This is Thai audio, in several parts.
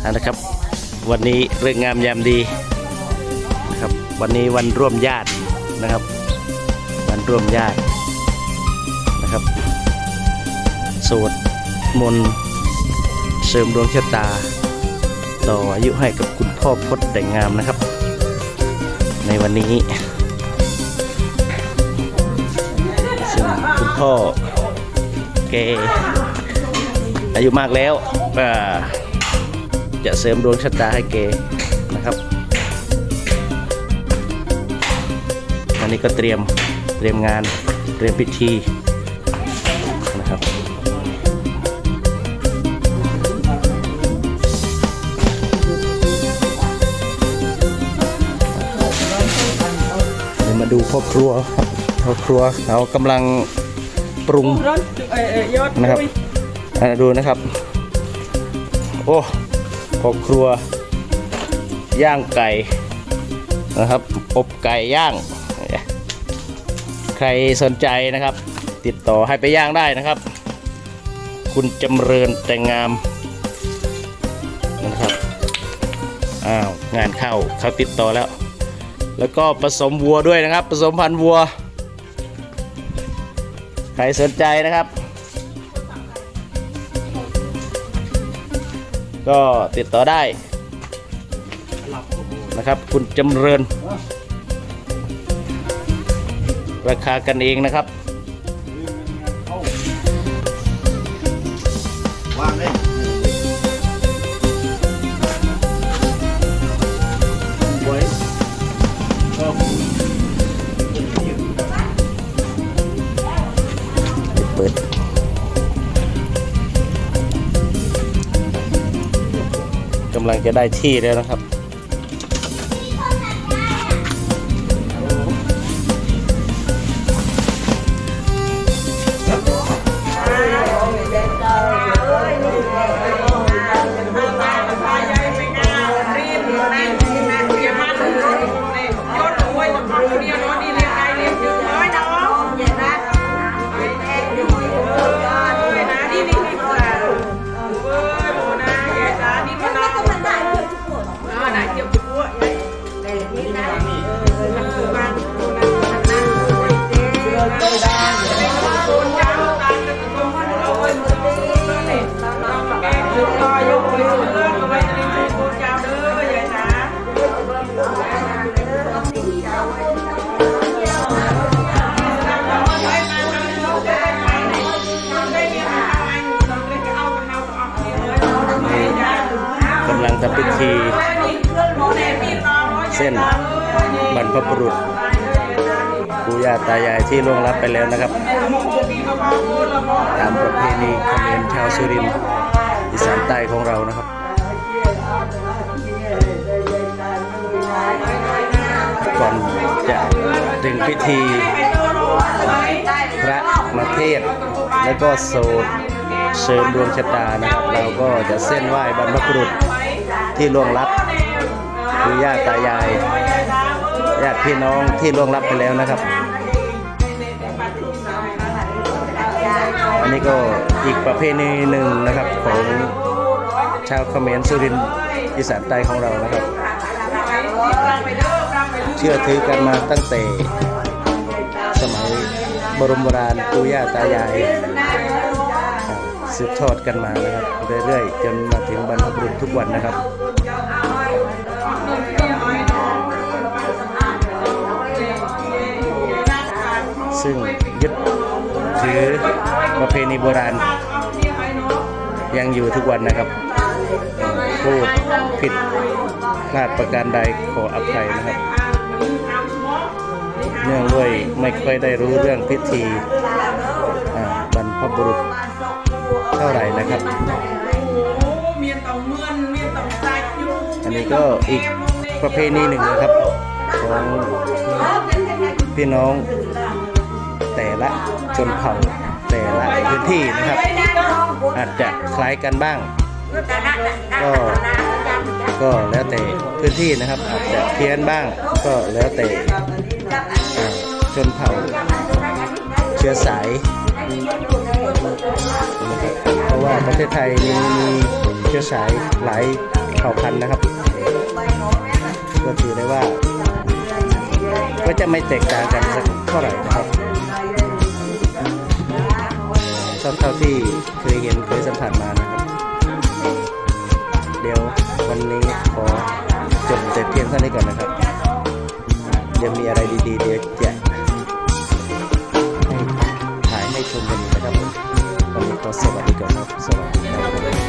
เอาละครับ วันนี้เรื่องงามยามดีนะครับ วันนี้วันร่วมญาตินะครับ วันร่วมญาตินะครับสวดมนต์เสริมดวงชะตา ต่ออายุให้กับคุณพ่อพจน์แต่งงามนะครับ ในวันนี้ซึ่งคุณพ่อแกอายุมากแล้วก็ จะเสริมดวงชะตาให้แกนะครับวันนี้ก็เตรียมเตรียมงานเตรียมพิธีนะครับเดี๋ยวมาดูพ่อครัวครับพ่อครัวเขากำลังปรุงนะครับดูนะครับ โอ้ พอครัว ย่างไก่นะครับอบไก่ย่าง ใครสนใจนะครับ ติดต่อให้ไปย่างได้นะครับ คุณจำเริญแต่งงามนะครับอ้าวงานเข้าเขาติดต่อแล้ว แล้วก็ผสมวัวด้วยนะครับ ผสมพันธุ์วัว ใครสนใจนะครับ ก็ติดต่อได้นะครับ คุณจำเริญ ราคากันเองนะครับำลังจะได้ที่แล้วนะครับ พบุรุษปู่ย่าตายายที่ล่วงลับไปแล้วนะครับ ตามประเพณีเขมรชาวสุรินทร์อีสานใต้ของเรานะครับก่อนจะถึงพิธีพระมาเทศ แล้วก็โสดเสริมดวงชะตานะครับ เราก็จะเส้นไหว้บรรพบุรุษที่ล่วงลับคือย่าตายาย ญาติพี่น้องที่ล่วงลับไปแล้วนะครับ อันนี้ก็อีกประเพณีหนึ่งนะครับของชาวเขมรสุรินทร์อีสานใต้ของเรานะครับ เชื่อถือกันมาตั้งแต่สมัยบรมโบราณปู่ย่าตายายสืบทอดกันมานะครับเรื่อยๆจนมาถึงบรรพบุรุษทุกวันนะครับ ซึ่งยึดถือประเพณีโบราณ ยังอยู่ทุกวันนะครับพูดผิดพลาดประการใดขออภัยนะครับ เนื่องด้วยไม่ค่อยได้รู้เรื่องพิธีบรรพบุรุษเท่าไหร่นะครับ อันนี้ก็อีกประเพณีหนึ่งนะครับของพี่น้อง แต่ละชนเผ่าแต่ละพื้นที่นะครับ อาจจะคล้ายกันบ้าง ก็ก็แล้วแต่พื้นที่นะครับอาจจะเพี้ยนบ้าง ก็แล้วแต่ชนเผ่าเชื้อสายเพราะว่าประเทศไทยนี้มีเชื้อสายหลายเผ่าพันธุ์นะครับ ก็ถือได้ว่า ก็จะไม่แตกต่างกันสักเท่าไหร่นะครับ เท่าเท่าที่เคยเห็นเคยสัมผัสมานะครับ เดี๋ยววันนี้ขอจบแต่เพียงเท่านี้ก่อนนะครับ เดี๋ยวมีอะไรดีๆ เดี๋ยวจะให้ถ่ายให้ชมกันอีกนะครับ วันนี้ก็สวัสดีก่อนครับ สวัสดีครับ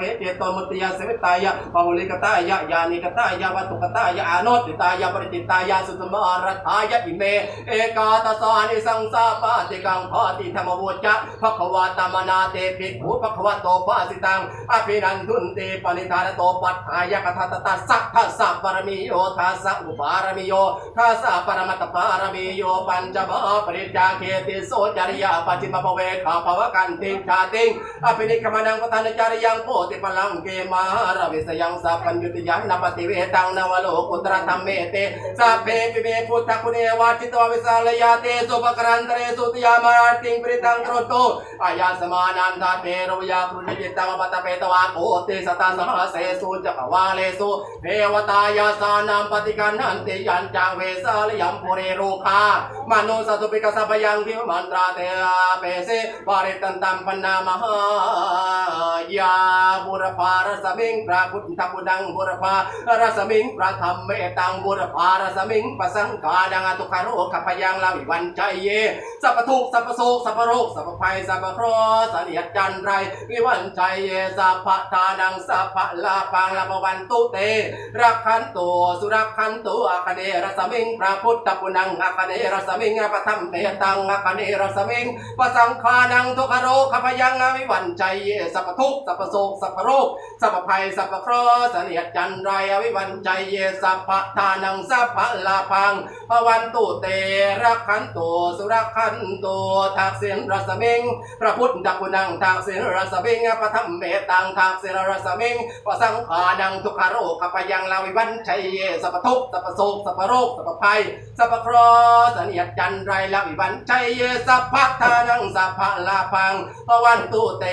เวเจโตมติยาเสวิตายาปะหุลิกตายายานิกตายาวัตถุกตายาอาโนติตายาปริติตายาสุตมารทายาอิเม เอกาตสานิสังสาปาติกังพาติธรรมวุจจะภควาตามนาเตปิภูภควโตภาสิตังอภินันทุนเตปณิธานโตปัฏฐายกทัตตะสัทธะสัพปรมิโยทัสสะอุปารมิโยทัสสะปรมัตถปารมิโยปัญจมหาปริจาเคติโสจริยาปัจจิมภเวขาภวกันติชาติงอภินิกมนังปทานจาริยังโพติพลังเกมาระวิสยังสัพพัญญุติยันนปฏิเวตังนวโลกุตรธรรมเมเตสัพเพปิเมพุทธคุณเอวาจิตววิสาลยาเตสุปกรันตเรสุติยามาติงปริตังตรโตอายาสมานันทาเทโรยาครุณิจิตังปตเปตวาโกเตสตาสหเสสุจักวาเลสุเทวตายาสานัมปฏิกันนันติยันจังเวสาลยัมปุเรโรคามนุสตุปิกสัพยังทิวมันตราเตอาเปเสปาริตันตัมปนามหายาบุรพารสมิงพระพุทธบุดังบุรพารสมิงพระธรรมเมตังบุรพารสมิงปสังกาดังอตุคาโรขพยังลาวิวันใจเยสัพพทุกสัพพโศกสัพพโรคสัพพภัยสัพพเคราะห์เนียจันไรวิวันใจเยสัพพทานังสัพพลาปังลาภวันตุเตรักขันตุสุรักขันตุอาคเนรสมิงพระพุทธปุนังอาคเนรสมิงปทัมเมตังอาคเนรสมิงปสังฆานังทุกขโรขพยังอวิวันใจเยสัพพทุกสัพพโศกสัพพโรค สัพพภัย สัพพเคราะห์เสนียดจันไรอวิวันใจเยสัพพทานังสัพพลาพังภวันตุเตรักขันตุสุรักขันตุทักษิณรสมิงพระพุทธปุนังทักษิณรสมิงปทัมเมตังทักษิณรสมิงปสังฆานังทุกขโรขพยังลาวิวันชัยเยสัพพทุกสัพพโศกสัพพโรคสัพพภัยสัพพเคราะห์เสนียดจันไรลาวิวันชัยเยสัพพทานังสัพพลาพังภวันตุเต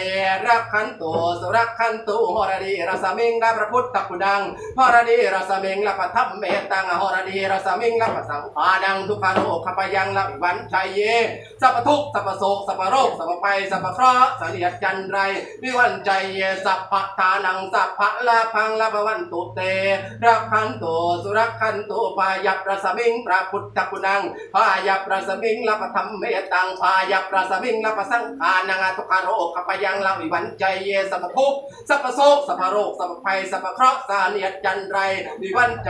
รักขันตุสุรักขันตุหรดีรสมิงลาพระพุทธปุนังหรดีรสมิงลาปทัมเมตตังหรดีรสมิงลาปสังฆานังทุกขโรขพยังลาวิวันชัยเยสัพทุกสัพโศกสัพโรคสัพพภัยสัพเคราะห์เสนียดจันไรวิวันใจเยสัพพทานังสัพพลาพังลาภวันตุเตรักขันโตสุรักขันโตปายับรสมิงพระพุทธคุณังพายับรสมิงลาปธรรมเมตตังพายับรสมิงลาปสังขานังทุกขโรขปยังลาวิวันใจเยสัพทุกสัพพโศกสัพพโรคสัพพภัยสัพพเคราะห์สาเนียดจันไรวิวันใจ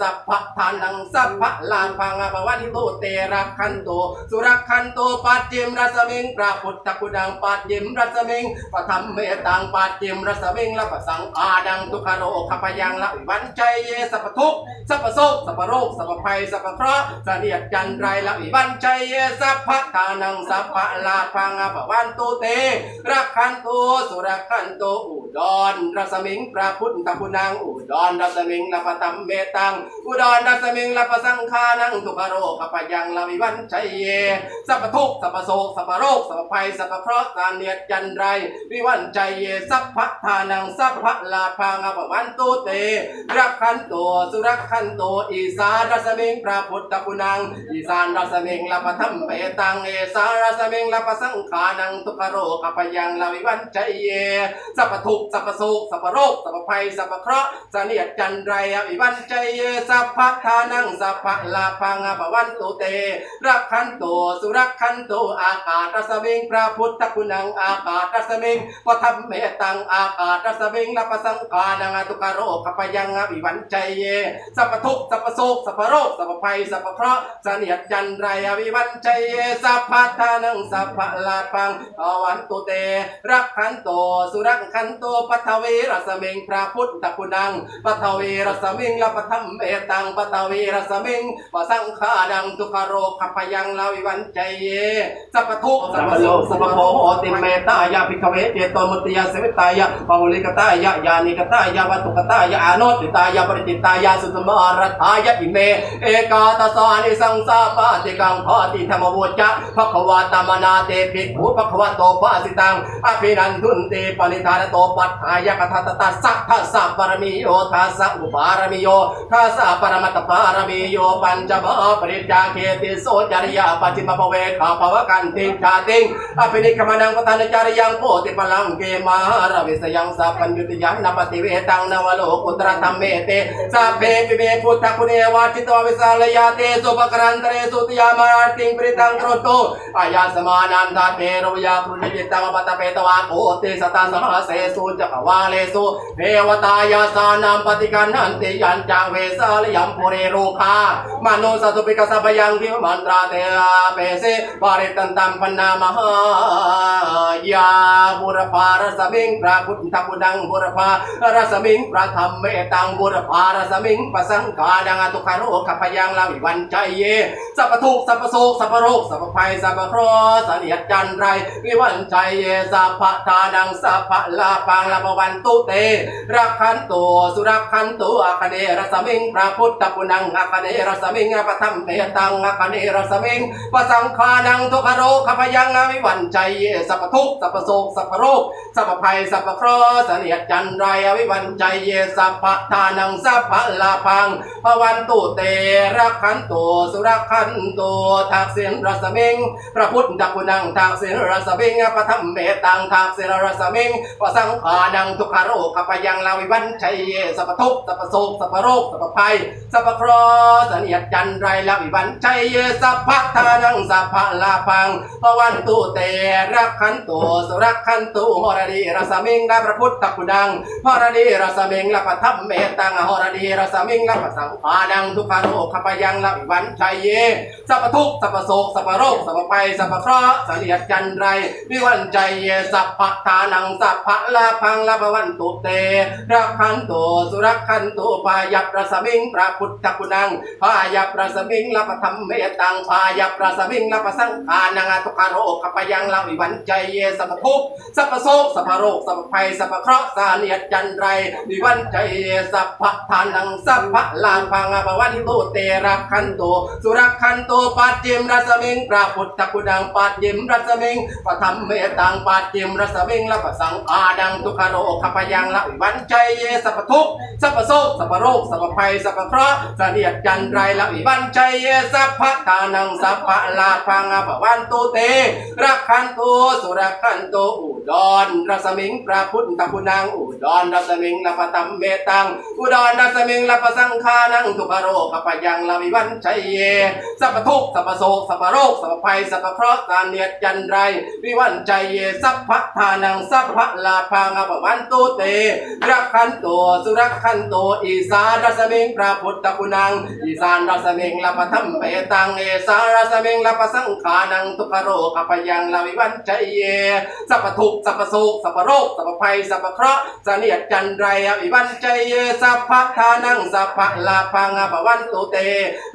สัพพทานังสัพพลาพังอภวันตุเตรักขันโตสุรักขันโตปัจจิมรัสมิงพระพุทธคุณังปัจจิมรัสมิงปธรรมเมตังปัจจิมรัสมิงลาปสังขานังทุกขโรขปยังลาวิวันใจเยสัพพทุกสัพพโศกสัพพโรคสัพพภัยสัพพเคราะห์เสนียดจันไรลาวิวันใจเยสัพพทานังสัพพลาพังอภวันตุเตรักขันโตสุรักขันโต ดอนรัสมิงพระพุทธคุณังอุดรรัสมิงลาปตัมเมตัง อุดรรัสมิงลาปสังฆานังทุกขโรขปยังลาวิวันชัยเย สัพพทุกสัพพโศกสัพพโรคสัพพภัยสัพพเคราะห์สาเนียดจันไร วิวันใจเย สัพพทานังสัพพลาพังอภวันตุเต รักขันโตสุรักขันโตอีสานรัสมิงพระพุทธคุณัง อีสานรัสมิงลาปทัมเปตัง เอสารัสมิงลาปสังขานังทุกขโรขปยังลาวิวันใจเย สัพพทุกสัพพโศกสัพพโรคสัพพภัยสัพเคราะห์เสนียดจันไรอวิวันใจเยสัพพะทานังสัพพะลาพังอภวันตุเต รักขันโตสุรักขันโตอากาศรัสมิงพระพุทธคุณังอากาศรัสมิงปทัมเมตังอากาศรัสมิงลปสังกานังอตุกโรขปยังอวิวันใจเยสัพพทุกสัพพโศกสัพพโรคสัพพภัยสัพพเคราะห์เสนียดจันไรอวิวันใจเยสัพพะทานังสัพพะลาพังอวันตุเต รักขันโตสุรักขันโตปัทเวรสมิงพระพุทธคุณังปัทเวรสมิงลปทัมเมตังปัทเวรสมิงปสังขาดังทุกขโรคขพยังลาวิวันใจเยสัพพทุกสัพพโลสัพพโภโหติเมตายาภิกขเวเจโตมุตยาเสวิตายาปาหุลิกตายายานิกตายาวัตุกตายาอาโนติตายาปริจิตายาสุตมารทายาอิเม เอกาตสานิสังสาปาติกังพาติธรรมวุจจะภควาตามนาเตปิภูภควโตปาสิตังอภินันทุนเตปนิธานโตปัฏฐายกทัตตาสัทธสะปรมิโยทัสสะอุปารมิโยทัสสะปรมัตถปารมิโยปัญจมหาปริจจาเคติโสจริยาปัจจิมภเวขาภวกันติชาติงอภินิคมนังปทานจาริยังโพติพลังเกมาระวิสยังสัพพัญญุติยันนปฏิเวตังนวโลกุตระธรรมเมเตสัพเพปิเมพุทธคุณเอวาจิตววิสาลยาเตสุปกรันตเรสุติยามาติงปริตังโครโตอายาสมานันทาเทโรยาครุจิตตังปตเปตวาโคติสตาสหเสสุจักวาเลสุเทวตายาสานันามปฏิกันหันติยันจังเวสาลยัมปุเรโรคามโนสตุปิกสัพยังทิมันตราเตเปเสปาริตันตัมปนามหายาบุรพารสมิงพระพุทธพุดังบุรพารสมิงพระธรรมเมตังบุรพารสมิงปสังกาดังอตุคาโรขพยังลาวิวันใจเยสัพทุกสัพโศกสัพโรคสัพภัยสัพคราะห์เนียจันไรวิวันใจเยสัพพทานังสัพพลาปังลาภวันตุเตรักขันโตสุรักขันโตอาคเนรสมิงพระพุทธปุนังอาคเนรสมิงอปทัมเมตังอาคเนรสมิงปสังฆานังทุกขโรขพยังอวิวันใจเยสัพพทุกสัพพโศกสัพพโรคสัพพภัยสัพพเคราะห์เสนียจันไรอวิวันใจเยสัพพทานังสัพพลาพังภวันตุเตรักขันโตสุรักขันโตทักษิณรสมิงพระพุทธคุณังทักษิณรสมิงปทัมเมตังทักษิณรสมิงปสังขานังทุกขโรขปยังลาวิวันชัยเยสัพพทุกสัพพโศกสัพพโรคสัพพภัยสัพพเคราะห์เสนียดจันไรลาวิวันชัยเยสัพพทานังสัพพลาพังภวันตุเตรักขันโตสุรักขันโตหรดีรสมิงลาพระพุทธคุณังหรดีรสมิงลาปทัมเมตังหรดีรสมิงลาปสังขานังทุกขโรขปยังลาวิวันชัยเยสัพพทุกสัพพโศกสัพพโรคสัพพภัยสัพพเคราะห์เสนียดจันไรวิวันใจเยสัพพทานังสัพพลาพังลาภวันตุเตรักขันโตสุรักขันโตพายัประสมิงพระพุทธคุณังพายัประสมิงลาปธรรมเมตังพายัประสมิงลาปสังขานังอทุกขโรขปยังลาวิวันใจเยสัพพทุกสัพโศกสัพโรคสัพภัยสัพเคราะห์เนียดจันไรวิวันใจเยสัพพทานังสัพพลานพังลาภวันตุเตรักขันโตสุรักขันโตปัจจิมรัสมิงพระพุทธคุณังปัจจิมรัสมิงปธรรมเมตังปัจจิมรัสมิงละปสังอาดังทุกขโรขพยังละวิวันใจเยสัพพทุกข์สัพพโสสัพพโรคสัพพภัยสัพพเคราะห์เสนียดจันไรละวิวันใจเยสัพพทานังสัพพะลาภังอภวันตุเตรักขันโตสุรักขันโตอุดรรัสมิงพระพุทธคุณังอุดรรัสมิงละปธรรมเมตัง อุดรรัสมิงละปสังฆานังทุกขโรขพยังละวิวันใจเย สัพพทุกสัพพโศกสัพพโรคสัพพภัยสัพพเคราะห์การเนียดจันไร วิวันใจเย สัพพะทานังสัพพะลาพังอภวันตุเต รักขันโตสุรักขันโตอีสานรัสมิงพระพุทธคุณัง อีสานรัสมิงลาปทัมเปตังเอสารัสมิงลาปสังขานังทุกขโรขพยังลาวิวันใจเย สัพพทุกขสัพพโศกสัพพโรคสัพพภัยสัพพเคราะห์สเนียดจันไรอวิวันใจเยสัพพะทานังสัพพะลาพังอภวันตุเต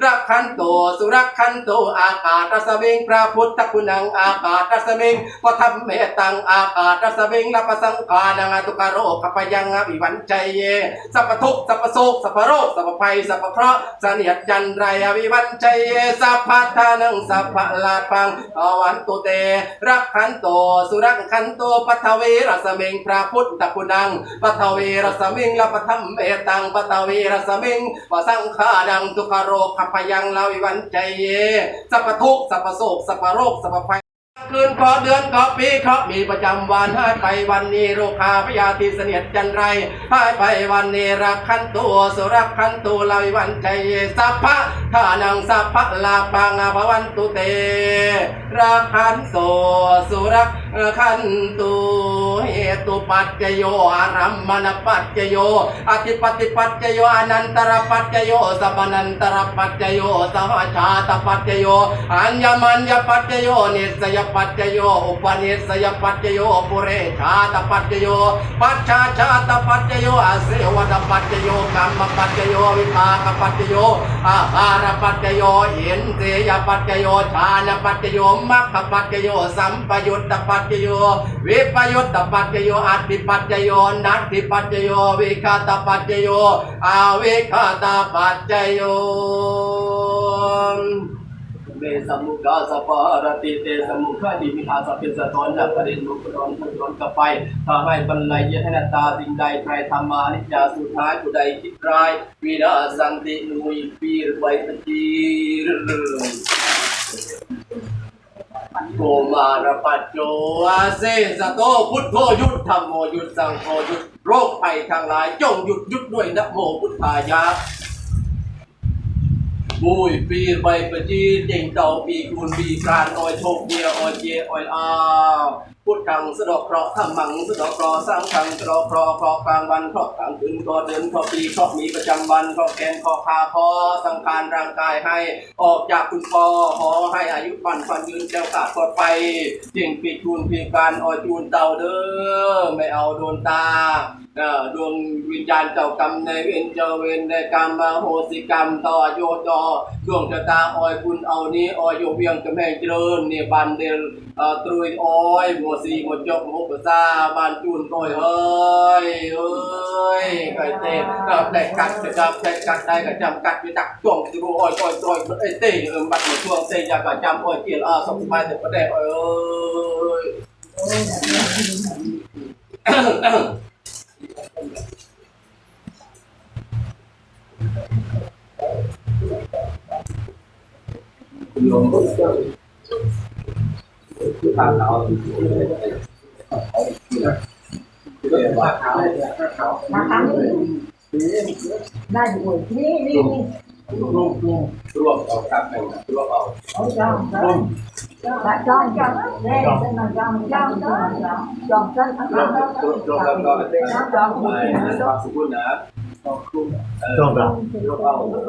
รักขันโตสุรักขันโตอากาศรัสมิงพระพุทธคุณังอากาศรัสมิงปทัมเมตังอากาศรัสมิงลาปสังขานังทุกโรขพยังอวิวันใจเยสัพพทุกสัพพโศกสัพพโรคสัพพภัยสัพพเคราะห์สเนียดจันไรอวิวันใจเยสัพพะทานังสัพพะลาพังอวันตุเตรักขันโตสุรักขันโตปัทเวรสเมิงพระพุทธคุณังปัทเวรสเมิงละปทัมเมตังปัทเวรสเมิงปสังขาดังทุกขโรขพยังลาวิวันใจเยสัพทุกสัพโศกสัพโรคสัพภัย คืนขอเดือนขอปีขอมีประจำวันให้ไปวันนี้โรคาพยาธิเสนียดจันไรให้ไปวันนี้รักขันตัวสุรักขันตัวลาวิวันใจสัพพะท่านังสัพพะลาปังอภวันตุเตรักขันโตสุรักขันตุเหตุปัจจโยอารัมมณปัจจโยอธิปติปัจจโยอนันตรปัจจโยสัพนันตรปัจจโยสหชาตปัจจโยอัญญมัญญปัจจโยนิสยปัจจโยอุปนิสยปัจจโยปุเรชาตปัจจโย ปัจฉาชาตปัจจโยอาเสวตปัจจโยกรรมปัจจโยวิภาคปัจจโยอาหารปัจจโยอินทรียปัจจโยฌานปัจจโยมัคคปัจจโยสัมปยุตตปัจจโย วิปยุตตปัจจโยอัตติปัจจโยนัตติปัจจโยวิคาตปัจจโยอาวิคาตปัจจโย เมสมุกาสปารติเตสมุขาดิมิอาสเปสะตอนจากประเด็นมุกร้อนมุกร้อนกลับไปถ้าให้บรรลัยให้นาตาสิ่งใดใครทำมานิจาสุดท้ายผู้ใดคิดร้ายวีระสันตินุยปีรไวตะจีโกมารปัจโจอาเซสโตพุทโธยุทธธรรมโมยุทธสังโฆยุทธโรคภัยทางหลายจงหยุดหยุดด้วยนะโมพุทธายะ บุยปีใบประจีเด่งเต่าปีกุณปีการออยโชคเดียออยเจออยอ้าว พุทธังสะดอกเคราะห์ธรรมังสะดอกเคราะห์สร้างทังสะดอกเคราะห์เคราะห์กลางวันเคราะห์กลางคืนเคราะห์เดือนเคราะห์ปีเคราะห์มีประจำวันเคราะห์แกนเคราะห์คาคอสังขารร่างกายให้ออกจากคุณพ่อขอให้อายุปันฟันยืนเจ้ากาดปลอดไปเจียงปีกุลปีการออยจูนเต่าเด้อไม่เอาโดนตาเอ่อดวงวิญญาณเจ้ากรรมในเวรเจ้าเวรในกรรมมาโหสิกรรมต่อโยจอดวงชะตาออยบุญเอานี้ออยโยเวียงกำแพงเจริญเนี่ยบันเดลเอ่อตรุยออยหมั một gì một trộm một ra bàn chuồn rồi ơi ơi cái tê gặp ờ, đại cắt cái gặp đại cắt đây cái chăm cắt cái chặt chuồng. Thì bộ ôi ôi ôi bất ấy tê ở mặt một chuồng tê ra cả chăm ôi tiền ở sống mai được vấn đẹp. Ôi ơi Thank you. มัวจกหมัวปะซาบานจูนต้อยเฮ้ยเอ้ยไก่เต้กับแต่กัดจะจับแต่กัดได้ก็จำกัดไปตักจ้วงจะรู้ออยออยออยไอ้เต้เอิมบัดมาช่วงเต้อากก็จำออยเกี่ยวอ่าสมบายแต่ประเดี๋ยวเอ้ยนะคะได้อยู่นี่นี่นี่รวมรวมเอาครับแบ่งกันรวมเอาเอาจองจองจองจองจองเด้จองจองจองจองจองจองจองจองรวมรวมรวมแล้วก็เป็นจองจองไปนะครับสุขุนนะจองกันรวมเอาเด้ดองด้วยเชี่ยได้กล้วยเธอก็ได้เป็นดิกล้วยเธอก็ได้จองสั้นจองมึงจองเงินแค่นี้เด้อโกนดาวนะจองเจ็ดสบายเลยนะเออแบงค์เตอร์ด้วยแบงค์เตอร์ไอ้จองสมมุติจองปุ๊บปุ๊บที่ลุงนะตามจุงล่ะเย้ก็แบงค์เด้อเด้อเด้อแบงค์จองปุ๊บปุ๊บแล้วก็ได้เยอะกระเป๋าเนี่ยอะไรมันว่าเป๋าเนี่ยโอ้ Tròn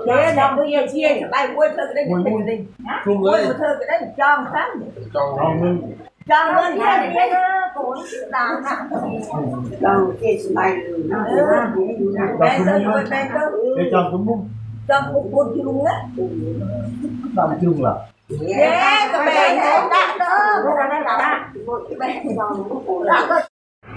Thế là bây giờ chia thì bài quên thơ cái đây một tình gì Quên một thơ cái đây tròn sáng Tròn ngưng Tròn ngưng thế thì thế Cổ nó ừ. chịu đàn hả Tròn kia chỉ bài nó là Bé sơ quên bé sơ Bé tròn cũng muốn Tròn cũng muốn chung á. Tròn chung là. Yeah, cái bé nó đã đỡ Cái bé nó đã đỡ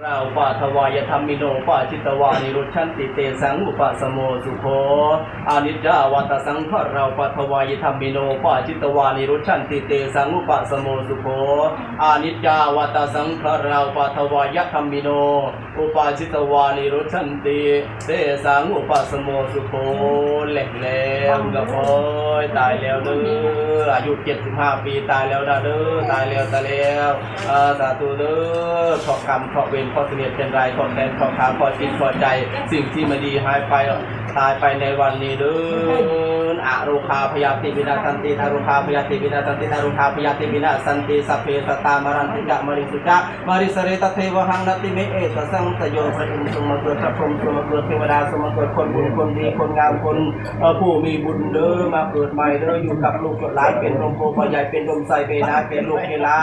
เราปะทวายธรรมิโนปะจิตวานิรุชันติเตสังอุปสโมสุโคอานิจจาวัตสังขเราปะทวายธรรมิโนปะจิตวานิรุชันติเตสังอุปสโมสุโคอานิจจาวัตสังขเราปะทวายธรรมิโนอุปจิตวานิรุชันติเตสังอุปสโมสุโคแหลกแหลมละโอยตายแล้วเด้ออายุ75ปีตายแล้วนะเด้อตายแล้วตายแล้วอาสาธุเด้อขอกรรมขอเวรขอเสนียดเป็นไรขอแทนขอขาขอจิตขอใจ สิ่งที่ไม่ดีหายไปตายไปในวันนี้เด้อ อารุคาพยาธิวินาสันติอารุคาพยาธิวินาสันติอารุคาพยาธิวินาสันติสัพเพสตตามรันติกะมริสุจามาริสเรตเทวหังนติเมเอตสังสโยพระอินทร์ทรงมเกิดพระพรหมทรงมเกิดเทวดาทรงมาเกิดคนบุญคนดีคนงามคนผู้มีบุญเด้อมาเกิดใหม่เด้ออยู่กับลูกจดหลายเป็นลมโพพ่อใหญ่เป็นลมใส่เบนาเป็นลูกเกลา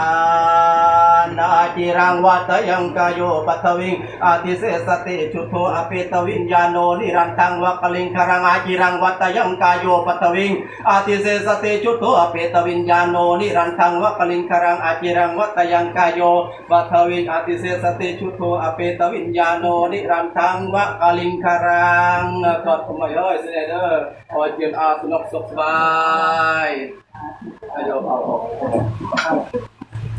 นาจิรังวัตยังกายโยปัทวิงอาทิเสสติชุโทอเปตวิญญาโนนิรันตังวะกลิงคารังอาจิรังวัตยังกายโยปทวิงอาทิเสสติจุตโตอเปตวิญญาโนนิรันทังวะกลิงคารังอาจิรังวัตยังกายโยวัทวิงอาทิเสสติจุตโตอเปตวิญญาโนนิรันทังวะกลิงคารังกอดขมายเอ้ยเสด็จเด้อขอเจียนอาสงบสุขสบายอายุเอาออก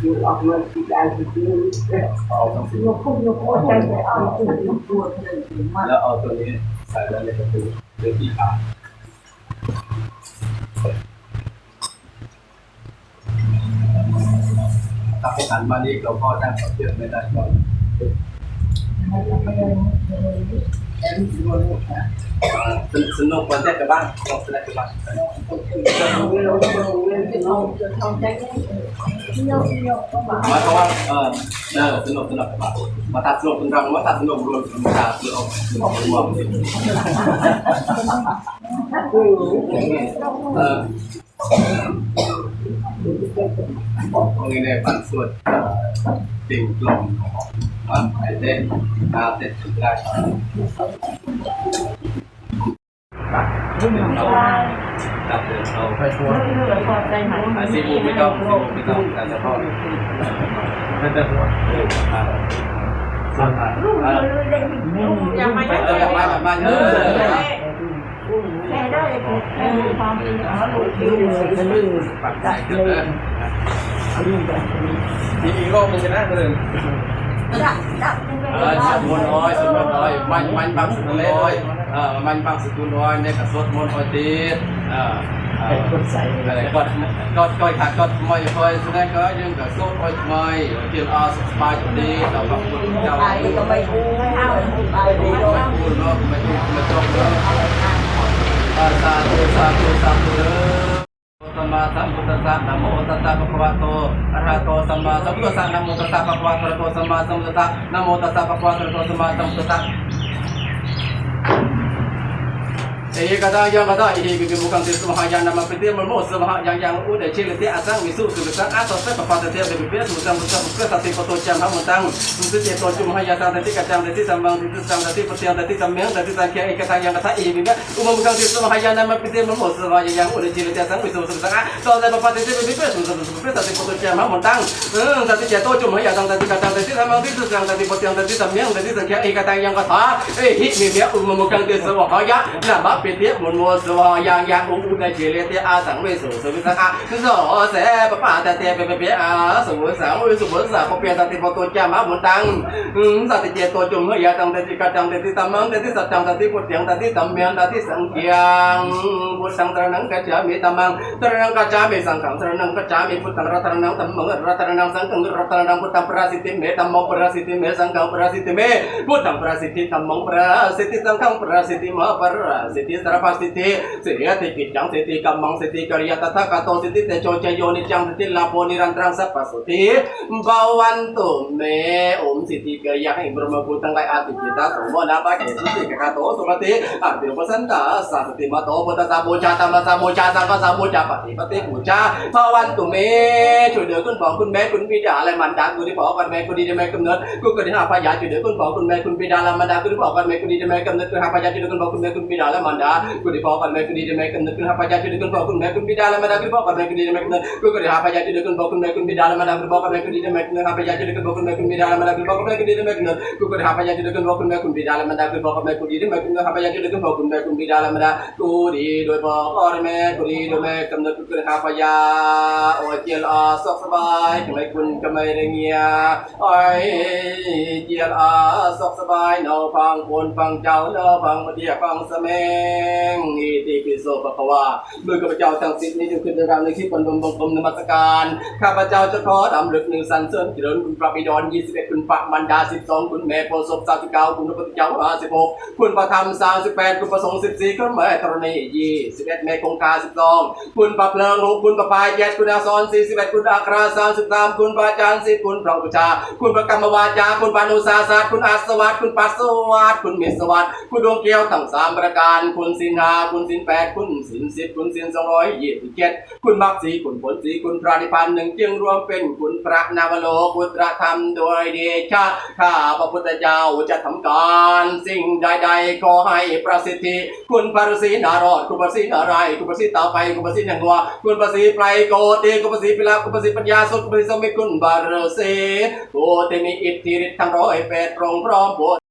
อยู่ออกมาที่การที่ดียกพุ่งยกโคตรใจเลยเอาพุ่งยกตัวเลยมาแล้วเอาตัวนี้ใส่ไว้ในกระปุกเพื่อที่ขา ถ้าไปหันมานี่เราก็ได้ขอเชื่อไม่ได้ก่อน สนุกวันแรกกับบ้านลองแสดงกับบ้านเราเราจะทำใจโยกโยกก็มาหมายความว่าเออเออสนุกสนุกกับบ้านมาตัดสนุกเป็นรังว่าตัดสนุกรวมมาตัดสนุกสนุกรวมเออตรงนี้ในปันส่วนติ่งกลม อะไอเต้นอาเต้นได้จับเลยเอาไปทัวร์ไอซีบูไม่ต้องซีบูไม่ต้องแต่เฉพาะไม่ได้หัวเอออ่าส่วนอ่าเอออย่ามาเออมาแบบมาเออแค่ได้แค่ความเป็นอ๋อลูกที่จะลืมปักใจเกินมีอีกรอบนึงจะได้ก็เลยดับดับเออสวดมนต์อ้อยสวดมนต์อ้อยมันมันบางสุดเลย ជាមួយអយសូមអយបាញ់បាញ់បាំងសុគូនអយបាញ់បាំងសុគូនអយនេះក៏សូត្រមន្តអយទៀតអឺគាត់ស្អីគាត់គាត់គាត់ថាគាត់ថ្មីអយស្នេះក៏យើងក៏សូត្រអយថ្មីជាល្អសុខសប្បាយជំនីដល់បងប្អូនចៅហើយក៏បីហូហើយហើយបាយពីរមកមកមកចុះអសាទូសាទូសាទូ สัมมาสัมพุทธัสสะนะโมตัสสะภะคะวะโตอะระหะโตสัมมาสัมพุทธัสสะนะโมตัสสะภะคะวะโตอะระโตสัมมาสัมพุทธัสสะนะโมตัสสะภะคะวะโตอะระโตสัมมาสัมพุทธัสสะ เอกตายังกตาอิหิบิบิมุขังติสมหายานามาปิเตมโมสุมหายังยังอุเดชิลเตอสังวิสุสุสังอาสสะปะปะเตเบบิเปสุสังมุสังมุสังติปโตจัมหามุตังมุสเจโตจุมหายาสังเตติกัจจังติสัมบังเตติสังติปเตียงเตติสัมเมงเตติสังเกเอกตายังกตาอิหิบิบิอุมมุขังติสมหายานามาปิเตมโมสุมหายังยังอุเดชิลเตอสังวิสุสุสังอาสสะปะปะเตเบบิเปสุสังมุสังมุสังติปโตจัมหามุตังเออติเจโตจุมหายาสังเตติกัจจังติสัมบังเตติสังเตติปเตียงเตติสัมเมงเตติสังเกเอกตายังกตาเอหิมิเมอุมมุขังติสมหายานามาปิิเตมุนโมสวายังยังอุอุเดจิเลติอาสังเวสุสวิสังอาโสอเสปปะตะเตเปเปเปอาสมุสังเวิสุบสังปเปียตติปโตจามามุตังสัตติเจโตจุมหยตังเตติกัจังเตติตัมมังเตติสัจจังเตติปุตยังเตติตัมเมียงตติสังเกียงพุทธังตระนังกัจฉามิตัมมังตระนังกัจฉามิสังฆังตระนังกัจฉามิพุทธังรัตระนังตัมมังรัตระนังสังฆังรัตระนังพุทธังปราสิติเมตัมมังปราสิติเมสังฆังปราสิติเมพุทธังปราสิติตัมมังปราสิติสังฆังปราสิติมะปราสิติติสารพัสสิติเสียติกิจจังสิติกัมมังสิติกริยตถาคตสิติเตโชจโยนิจังสิติลาโพนิรันตรังสัพพสุติภวันตุเมอมสิติกริยะให้บรมพุทธังไกอาติจิตาสมโมนาปะเกสิติกะโตสุปฏิอาติปัสันตาสัสติมาโตพุทธสาบูชาธรรมสาบูชาสังฆสาบูชาปฏิปฏิบูชาภวันตุเมช่วยเหลือคุณพ่อคุณแม่คุณบิดาและมารดาคุณที่พ่อคุณแม่คุณดีแม่กำเนิดกูก็ได้หาพยาช่วยเหลือคุณพ่อคุณแม่คุณบิดาและมารดาคุณที่พ่อคุณแม่คุณดีแม่กำเนิดกูหาพยาช่วยเหลือคุณพ่อคุณแม่คุณบิดาและมารดากูที่พ่อคุณแม่คุณดีแม่กำเนิดกูหาพยาช่วยเหลือคุณพ่อคุณแม่คุณบิดาและมารดากูที่พ่อคุณแม่คุณดีแม่กำเนิดกูก็ได้หาพยาช่วยเหลือคุณพ่อคุณแม่คุณบิดาและมารดากูที่พ่อคุณแม่คุณดีแม่กำเนิดหาพยาช่วยเหลือคุณพ่อคุณแม่คุณบิดาและมารดากูที่พ่อคุณแม่คุณดีแม่กำเนิดกูก็ได้หาพยาช่วยเหลือคุณพ่อคุณแม่คุณบิดาและมารดากูที่พ่อคุณแม่คุณดีแม่กำเนิดหาพยาช่วยเหลือคุณพ่อคุณแม่คุณบิดาและมารดากูดีโดยพ่อคุณแม่กูดีโดยแม่กำเนิดกูก็ได้หาพยาโอ้เจียลอาสกสบายทำไมคุณก็ไม่ได้เงียโอ้ยเจียลอาสกสบายเนาฟังคนฟังเจ้าเนาฟังมาเดียฟังเสมองอิติปิโสปะคะวาโดยข้าพเจ้าทั้งสิ้นนี้จึงขึ้นในรางในคลิปบรมบังคมนมัสการ ข้าพเจ้าจะขอดำลึกหนึ่งสันเสริญเจริญคุณพระบิดร21คุณพระมันดา12คุณแม่โพธิ์ศพ39คุณพระพุทธเจ้า56คุณพระธรรม38คุณพระสงฆ์14คุณแม่ธรณี21แม่คงคา12คุณพระเพลิงหกคุณพระพายเจ็ดคุณอาสอน41คุณอัครา33คุณพระอาจารย์สิบคุณพระอุปชา คุณพระกรรมวาจา คุณปานุสาสาคุณอาสวัสดิ์คุณปัสสวัสดิ์คุณเมิตรสวัสดิ์คุณดวงเกลียวทั้งสามประการคุคุณสินหาคุณสินแปดคุณสินสิบคุณสินสองร้อยยี่สิบเจ็ดคุณมรรคสีคุณผลสีคุณพระนิพพานหนึ่งจึงรวมเป็นคุณพระนาวโลกุตรธรรมโดยเดชะข้าพระพุทธเจ้าจะทำการสิ่งใดๆขอให้ประสิทธิ คุณพระฤาษีนารอดคุณพระฤาษีนารายคุณพระฤาษีตาไฟคุณพระฤาษีหนังวัวคุณพระฤาษีไพรโกติคุณพระฤาษีปิลาคุณพระฤาษีปัญญาสุขคุณพระฤาษีสมิคุณบารสีโกติมีอิทธิฤทธิ์ทั้งร้อยแปดพรงพร้อมโพ